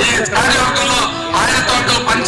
ఈ కార్యవర్గంలో ఆయనతో పాటు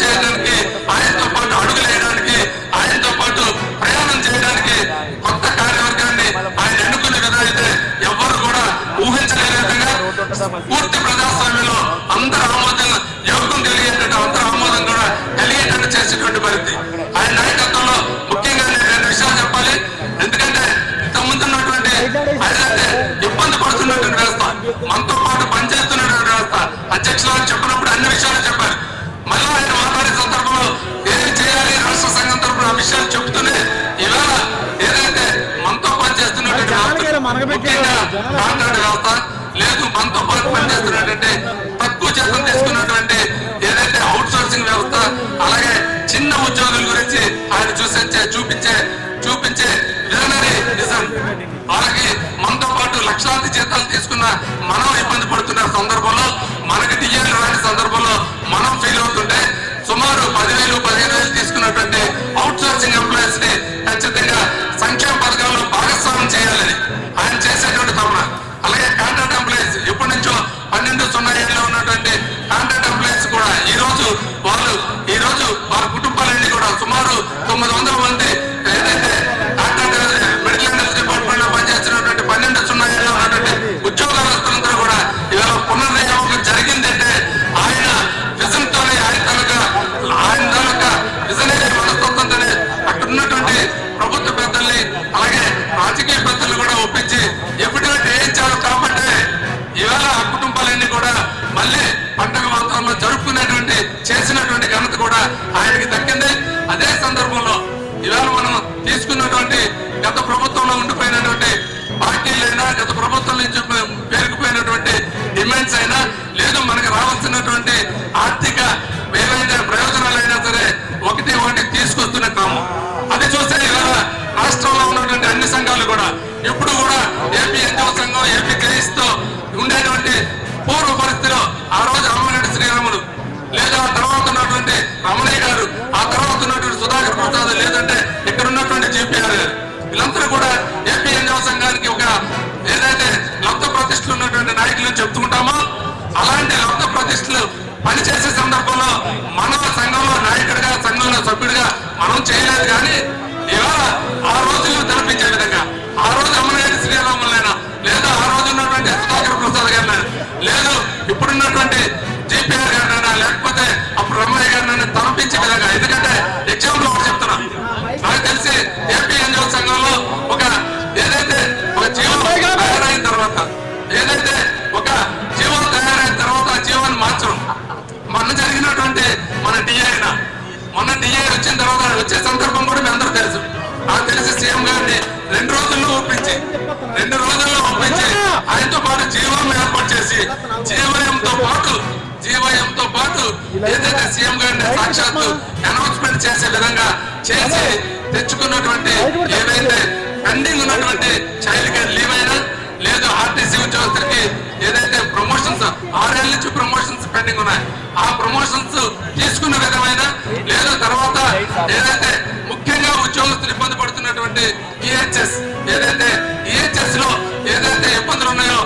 లేదు మనకు రావాల్సినటువంటి ఆర్థిక ఏవైనా ప్రయోజనాలైనా సరే ఒకటి ఒకటి తీసుకొస్తున్న క్రమం అది చూస్తే ఇవాళ రాష్ట్రంలో ఉన్నటువంటి అన్ని సంఘాలు కూడా ఇప్పుడు కూడా ఏపీ ఎన్జిఓ సంఘం ఏపీ క్రైస్తో ఉండేటువంటి పూర్వ పరిస్థితిలో వచ్చిన తర్వాత వచ్చే సందర్భం కూడా మీ అందరూ తెలుసు. నాకు తెలిసి సీఎం గారిని రెండు రోజుల్లో ఒప్పించి రెండు రోజుల్లో ఒప్పించి ఆయనతో పాటు జీవం ఏర్పాటు చేసి జీవయంతో పాటు జీవయంతో పాటు ఏదైతే సీఎం గారిని సాక్షాత్తు అనౌన్స్మెంట్ చేసే విధంగా చేసి తెచ్చుకున్నటువంటి ఏవైతే పెండింగ్ ఉన్నటువంటి చైల్డ్ కేర్ లీవ్ అయినా లేదు ఆర్టీసీ ఉద్యోగస్తులకి ఏదైతే ప్రమోషన్స్ ఆరేళ్ళ నుంచి ప్రమోషన్స్ పెండింగ్ ఉన్నాయి ఆ ప్రమోషన్స్ తీసుకున్న విధమైన లేదు తర్వాత ఏదైతే ముఖ్యంగా ఉద్యోగస్తులు ఇబ్బంది పడుతున్నటువంటి ఈహెచ్ఎస్ ఏదైతే ఈహెచ్ఎస్లో ఏదైతే ఇబ్బందులు ఉన్నాయో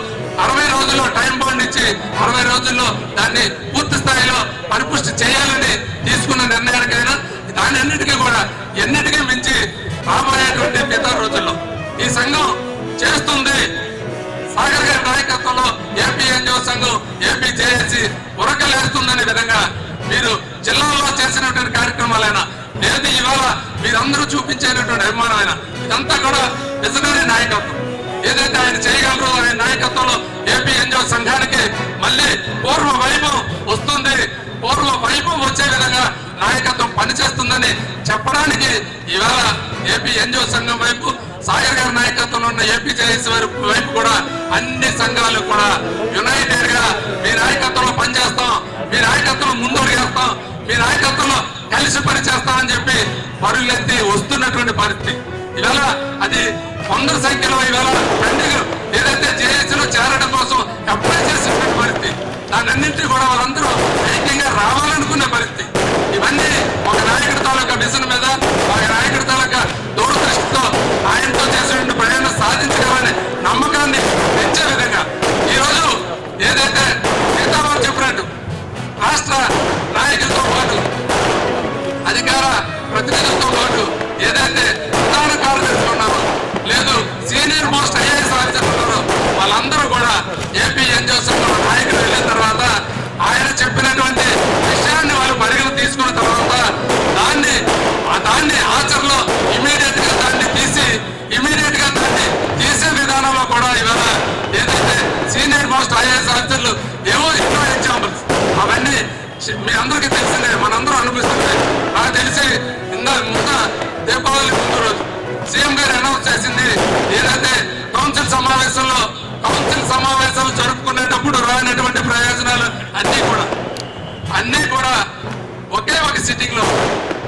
అరవై రోజుల్లో టైం బాండ్ ఇచ్చి అరవై రోజుల్లో దాన్ని పూర్తి స్థాయిలో పరిపుష్టి చేయాలని తీసుకున్న నిర్ణయానికైనా దాని అన్నిటికీ కూడా ఎన్నిటికీ మించి రాబోయేటువంటి మిగతా రోజుల్లో ఈ సంఘం చేస్తుంది. సాగర్ గారి నాయకత్వంలో ఏపీ ఎన్జిఓ సంఘం ఏపీ జేఏసీ ఉరకలేస్తుందనే విధంగా మీరు జిల్లాలో చేసినటువంటి కార్యక్రమాలైనా ఏది ఇవాళ మీరందరూ చూపించేటటువంటి ఆయన. ఇదంతా కూడా విజనరీ నాయకత్వం. ఏదైతే ఆయన చేయగలరో ఆయన నాయకత్వంలో ఏపీ ఎన్జిఓ సంఘానికి మళ్ళీ పూర్వ వైభవం వస్తుంది. పూర్వ వైభవం వచ్చే విధంగా నాయకత్వం పనిచేస్తుందని చెప్పడానికి ఇవాళ ఏపీ ఎన్జిఓ సంఘం వైపు సాగర్ గారి నాయకత్వంలో ఉన్న ఏపీ జేఎస్ వైపు కూడా అన్ని సంఘాలు కూడా యునైటెడ్గా మీ నాయకత్వంలో పనిచేస్తాం. మీ నాయకత్వంలో ముందడుగేస్తాం మీ నాయకత్వంలో కలిసి పని చేస్తామని చెప్పి పరుగులెత్తి వస్తున్నటువంటి పరిస్థితి. ఇవాళ అది వంద సంఖ్యలో ఇవాళ పెండింగ్ ఏదైతే జేఏసీలో చేరడం కోసం అప్లై చేసినటువంటి పరిస్థితి. దానన్నింటినీ కూడా వాళ్ళందరూ ఐక్యంగా రావాలనుకునే పరిస్థితి. ఇవన్నీ ఒక నాయకుడి తాలూకా మిషన్ మీద ఒక ప్రతినిధులతో ఏదైతే సిట్టింగ్లో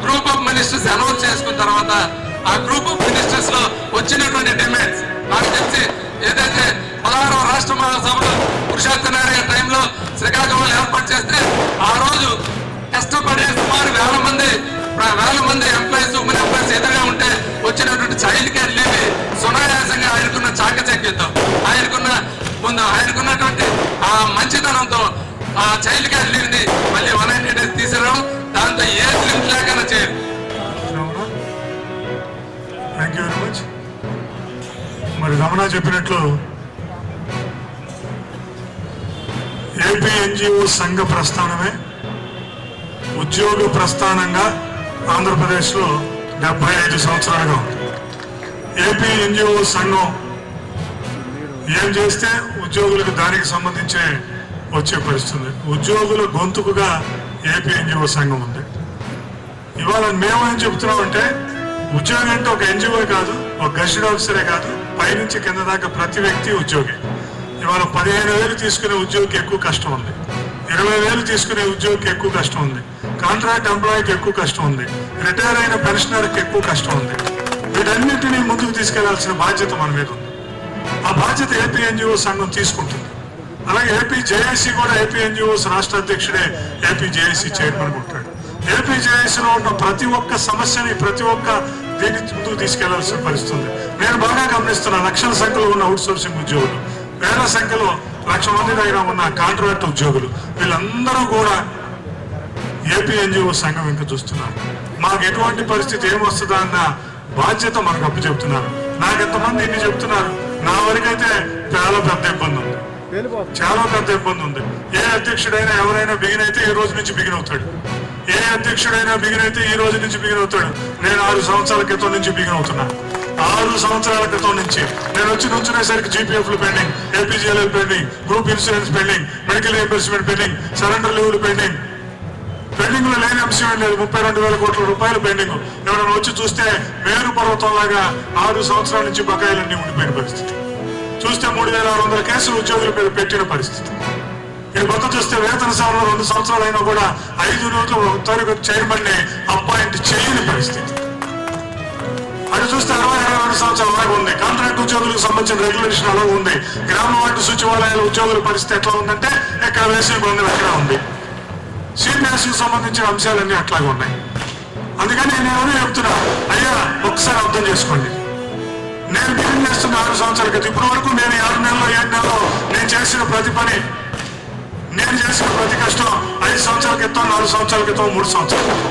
గ్రూప్ ఆఫ్ మినిస్టర్స్ అనౌన్స్ చేసుకున్న తర్వాత ఆ గ్రూప్ ఆఫ్ మినిస్టర్స్లో వచ్చినటువంటి డిమాండ్స్ నాకు తెలిసి ఏదైతే పదహారవ రాష్ట్ర మహాసభలో పురుషోత్తనారాయణ టైంలో శ్రీకాకుళం ఏర్పాటు చేస్తే ఆ రోజు కష్టపడే సుమారు వేల మంది వేల మంది ఎంప్లాయీస్ ఉమెన్ ఎంప్లాయీస్ ఎదురుగా ఉంటే వచ్చినటువంటి చైల్డ్ కేర్ లీవ్ సునాయాసంగా ఆయనకున్న చాకచక్యంతో ఆయనకున్న ముందు ఆయనకున్నటువంటి ఆ మంచితనంతో ఆ చైల్డ్ కేర్ లీవ్ని మళ్ళీ వన్ హండ్రెడ్ డేస్ తీసుకురావడం దాంతో ఏ లిమిట్ లేకుండా థ్యాంక్ యూ వెరీ మచ్ మరి రమణ చెప్పినట్లు ఏపీ ఎన్జిఓ సంఘ ప్రస్థానమే ఉద్యోగ ప్రస్థానంగా ఆంధ్రప్రదేశ్లో డెబ్బై ఐదు సంవత్సరాలుగా ఉంది. ఏపీ ఎన్జిఓ సంఘం ఏం చేస్తే ఉద్యోగులకు దానికి సంబంధించే వచ్చే పరిస్థితుంది. ఉద్యోగుల గొంతుకుగా ఏపీ ఎన్జిఓ సంఘం ఉంది. ఇవాళ మేము ఏం చెప్తున్నామంటే ఉద్యోగం అంటే ఒక ఎన్జిఓ కాదు ఒక గెస్టెడ్ ఆఫీసరే కాదు పైనుంచి కింద దాకా ప్రతి వ్యక్తి ఉద్యోగి. ఇవాళ పదిహేను వేలు తీసుకునే ఉద్యోగికి ఎక్కువ కష్టం ఉంది. ఇరవై వేలు తీసుకునే ఉద్యోగికి ఎక్కువ కష్టం ఉంది. కాంట్రాక్ట్ ఎంప్లాయీకి ఎక్కువ కష్టం ఉంది. రిటైర్ అయిన పెన్షనర్కి ఎక్కువ కష్టం ఉంది. వీటన్నిటినీ ముందుకు తీసుకెళ్ళాల్సిన బాధ్యత మన మీద ఉంది. ఆ బాధ్యత ఏపీ ఎన్జిఓ సంఘం తీసుకుంటుంది. అలాగే ఏపీ జేఏసీ కూడా ఏపీ ఎన్జిఓస్ రాష్ట్ర అధ్యక్షుడే ఏపీ జేఏసీ చైర్మన్ ఉంటాడు ఏపీ జేఏసీలో ఉన్న ప్రతి ఒక్క సమస్యని ప్రతి ఒక్క దీన్ని ముందుకు తీసుకెళ్ళాల్సిన పరిస్థితి ఉంది. నేను బాగా గమనిస్తున్నా లక్షల సంఖ్యలో ఉన్న అవుట్ సోర్సింగ్ ఉద్యోగులు వేల సంఖ్యలో లక్ష మంది దగ్గర ఉన్న కాంట్రాక్ట్ ఉద్యోగులు వీళ్ళందరూ కూడా ఏపీ ఎన్జిఓ సంఘం ఇంకా చూస్తున్నారు. మాకు ఎటువంటి పరిస్థితి ఏమొస్తుందా అన్న బాధ్యత మనకు అప్పచెప్తున్నారు. నాకు ఎంతమంది ఇన్ని చెప్తున్నారు? నా వరకైతే చాలా పెద్ద ఇబ్బంది చాలా పెద్ద ఇబ్బంది ఉంది. ఏ అధ్యక్షుడైనా ఎవరైనా బిగిన్ అయితే ఈ రోజు నుంచి బిగిన్ అవుతాడు. ఏ అధ్యక్షుడైనా బిగిన్ అయితే ఈ రోజు నుంచి బిగిన్ అవుతాడు. నేను ఆరు సంవత్సరాల క్రితం నుంచి బిగిన్ అవుతున్నాను ఆరు సంవత్సరాల క్రితం నుంచి. నేను వచ్చి నుంచునేసరికి GPF pending APGLI pending group insurance pending medical reimbursement pending surrender లీవ్లు pending pending. లో లేని అంశం లేదు. ముప్పై రెండు వేల కోట్ల రూపాయలు పెండింగ్. ఎవరైనా వచ్చి చూస్తే మేరు పర్వతం లాగా ఆరు సంవత్సరాల నుంచి బకాయిలన్నీ ఉండిపోయిన పరిస్థితి. చూస్తే మూడు వేల ఆరు వందల కేసులు ఉద్యోగుల మీద పెట్టిన పరిస్థితి. ఈ మొత్త చూస్తే వేతన సార్లు రెండు సంవత్సరాలు అయినా కూడా ఐదు రోజులు తరగతి చైర్మన్ని అపాయింట్ చేయని పరిస్థితి. అది చూస్తే అరవై అరవై రెండు సంవత్సరాలు అలాగే ఉంది. కాంట్రాక్ట్ ఉద్యోగులకు సంబంధించిన రెగ్యులేషన్ అలా ఉంది. గ్రామ వార్డు సచివాలయాల ఉద్యోగుల పరిస్థితి ఎట్లా ఉందంటే ఎక్కడ వేసిన బంధం ఎక్కడ ఉంది. సిపిఎస్ సంబంధించిన అంశాలన్నీ అట్లాగే ఉన్నాయి. అందుకని నేను చెప్తున్నా అయ్యా ఒకసారి అర్థం చేసుకోండి. నేను బిగిన్ చేస్తున్న ఆరు సంవత్సరాల క్రితం? ఇప్పటి వరకు నేను ఆరు నెలలో ఏడు నెలలో నేను చేసిన ప్రతి పని నేను చేసిన ప్రతి కష్టం ఐదు సంవత్సరాల క్రితం నాలుగు సంవత్సరాల క్రితం మూడు సంవత్సరాల క్రితం.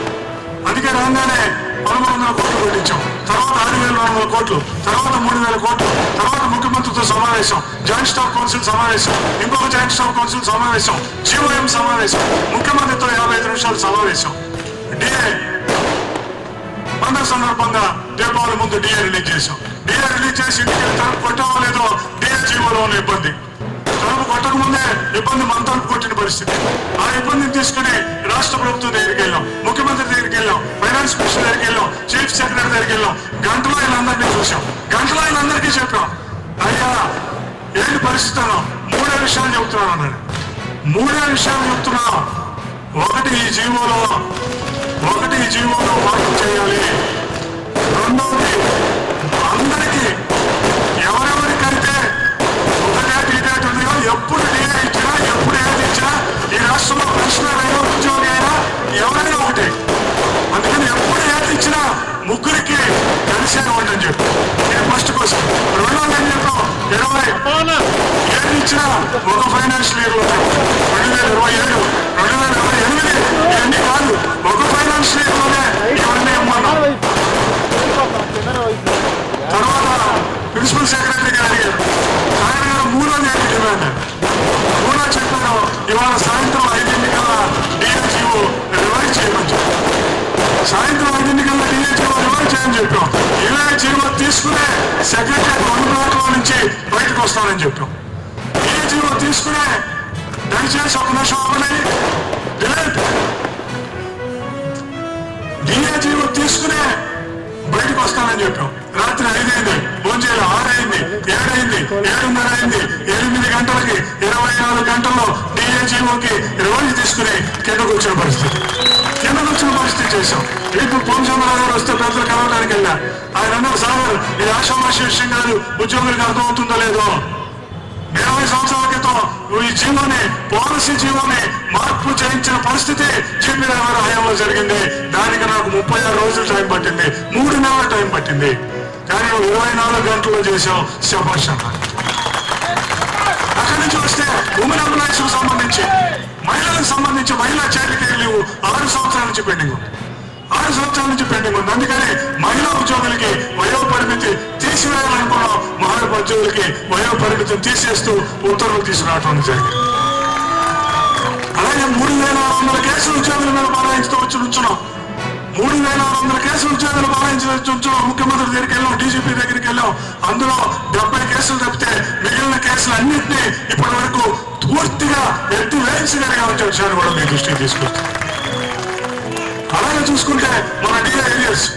అందుకే రాగానే పదమూడు వందల కోట్లు పెట్టించాం తర్వాత ఆరు వేల రెండు వందల కోట్లు తర్వాత మూడు వేల కోట్లు తర్వాత ముఖ్యమంత్రితో సమావేశం జాయింట్ స్టాఫ్ కౌన్సిల్ సమావేశం ఇంకొక జాయింట్ స్టాఫ్ కౌన్సిల్ సమావేశం జీవోఎం సమావేశం ముఖ్యమంత్రితో యాభై ఐదు నిమిషాలు సమావేశం. డిఏ పండుగ సందర్భంగా దీపావళి ముందు డిఏ రిలీజ్ చేశాం. డిఏ రిలీజ్ చేసి ఇంటికి తలుపు కొట్టామో లేదో డిఏ జీవోలో ఉన్న ఇబ్బంది. తలుపు కొట్టక ముందే ఇబ్బంది మన తలుపు కొట్టిన పరిస్థితి. ఆ ఇబ్బందిని తీసుకుని రాష్ట్ర ప్రభుత్వం దగ్గరికి వెళ్ళాం ముఖ్యమంత్రి దగ్గరికి వెళ్ళాం ఫైనాన్స్ మినిస్టర్ దగ్గరికి వెళ్ళాం చీఫ్ సెక్రటరీ దగ్గరికి వెళ్ళాం. గంటలో వీళ్ళందరినీ చూసాం గంటలో వీళ్ళందరికీ చెప్పాం అయ్యా ఏంటి పరిస్థితి అన్నాం మూడే విషయాలు చెబుతున్నాను అన్నాడు. మూడే విషయాలు చెప్తున్నా ఒకటి ఈ జీవోలో ఒకటి ఈ జీవోలో మార్పు చేయాలి. రెండవది ఫస్ట్ క్వశ్చన్ రెండు వందల ఎనిమిదిలో ఇరవై. ఏది ఇచ్చినా ఒక ఫైనాన్షియల్ రెండు వేల ఇరవై ఏడు రెండు వేల ఇరవై ఎనిమిది. ఇవన్నీ కాదు ఒక ఫైనాన్షియల్ ఇవన్నీ తర్వాత ప్రిన్సిపల్ సెక్రటరీ గారు ఆయన మూడో తేదీ చెప్పాను ఇవాళ సాయంత్రం ఐదింటి కల్లా డిఎన్జిఓ రివైజ్ చేయమని సాయంత్రం సెక్రటరీ అనుభవంలో నుంచి బయటకు వస్తానని చెప్పాం ఏ తీసుకునే దయచేసి ఒక నిమిషం అవ్వలేదు తీసుకునే బయటకు వస్తానని చెప్పాం రాత్రి ఐదైంది భోజనాలు అయింది ఏడైంది ఏడున్నర అయింది ఎనిమిది గంటలకి ఇరవై నాలుగు గంటల్లో డిఏజీఓకి రోజు తీసుకుని కిందకు వచ్చిన పరిస్థితి కిందకు వచ్చిన పరిస్థితి చేశాం ఇప్పుడు పొంచమరావు గారు వస్తే ప్రజలు కలవట వెళ్ళా ఆయన అన్నారు సార్ ఇది ఆశామాషి విషయం కాదు ఉద్యోగులకు అర్థమవుతుందో లేదో? ఇరవై సంవత్సరాల క్రితం ఈ జీవోని పాలసీ జీవోని మార్పు చేయించిన పరిస్థితి జీపీ గారి హయాంలో జరిగింది. దానికి నాకు ముప్పై ఆరు రోజులు టైం పట్టింది. మూడు నెలల టైం పట్టింది. కానీ నువ్వు ఇరవై నాలుగు గంటల్లో చేసావు శభాష్ అక్కడి నుంచి వస్తే ఉమెన్ ఎంప్లాయీస్ సంబంధించి మహిళలకు సంబంధించి మహిళా చైల్డ్ కేర్ లీవ్. ఆరు సంవత్సరాల నుంచి పెండింగ్ ఉంది. ఆరు సంవత్సరాల నుంచి పెండింగ్ ఉంది. అందుకని మహిళా ఉద్యోగులకి వయో పరిమితి తీసివేయాలనుకున్నాం మహిళా ఉద్యోగులకి వయో పరిమితిని తీసేస్తూ ఉత్తర్వులు తీసుకురావడం జరిగింది. అలాగే మూడు వేల ఆరు వందల కేసులు ఉద్యోగుల మీద బనాయించుతూ వచ్చి ఉంచున్నాం మూడు వేల ఆరు వందల కేసులు ఉద్యోగులు బలాయించవచ్చు ఉంచున్నాం ముఖ్యమంత్రి దగ్గరికి వెళ్ళాం డీజీపీ దగ్గరికి వెళ్ళాం. అందులో డెబ్బై కేసులు తప్పితే మిగిలిన కేసులు అన్నింటినీ ఇప్పటి వరకు పూర్తిగా ఎత్తి వేయించగలిగామని విషయాన్ని కూడా మీ దృష్టికి తీసుకొస్తాం అలాగే చూసుకుంటే మన డిఏ ఏరియాస్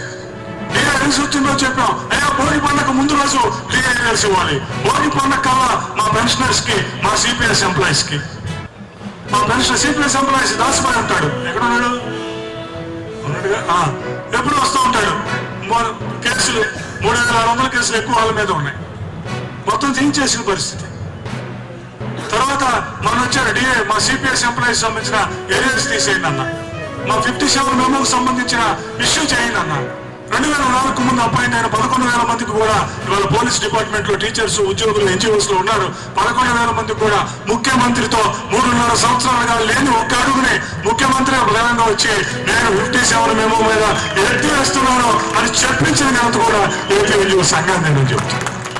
డిఏ ఏరియాస్ వచ్చిందో చెప్పాం అయ్యా భోగి పండగ ముందు రోజు డిఏ ఏరియాస్ ఇవ్వాలి. భోగి పండగ కల్లా మా పెన్షనర్స్కి మా సిపిఎస్ ఎంప్లాయీస్కి మా పెన్షన్ సిపిఎస్ ఎంప్లాయీస్ దాసిపోయి ఉంటాడు. ఎక్కడ ఉన్నాడు ఉన్నాడుగా? ఆ, ఎప్పుడు వస్తూ ఉంటాడు. కేసులు మూడు వేల ఆరు వందల కేసులు ఎక్కువ వాళ్ళ మీద ఉన్నాయి. మొత్తం తీయించేసిన పరిస్థితి. తర్వాత మనం వచ్చారు డిఏ మా సిపిఎస్ ఎంప్లాయీస్ సంబంధించిన ఏరియాస్ తీసేయండి అన్నా. మా ఫిఫ్టీ సెవెన్ మెమోకి సంబంధించిన ఇష్యూ చేయండి అన్నారు రెండు వేల నాలుగు ముందు అపాయింట్ అయిన పదకొండు వేల మందికి కూడా ఇవాళ పోలీస్ డిపార్ట్మెంట్లో టీచర్స్ ఉద్యోగులు ఎన్జిఓస్లో ఉన్నారు. పదకొండు వేల మందికి కూడా ముఖ్యమంత్రితో మూడున్నర సంవత్సరాలుగా లేని ఒక్క అడుగునే ముఖ్యమంత్రి ప్రధానంగా వచ్చి నేను ఫిఫ్టీ సెవెన్ మేము మీద ఎత్తి వేస్తున్నాను అని చెప్పించిన ఘనత కూడా ఏపీ ఎన్జిఓ సంఘాన్ని నేను చెప్తాను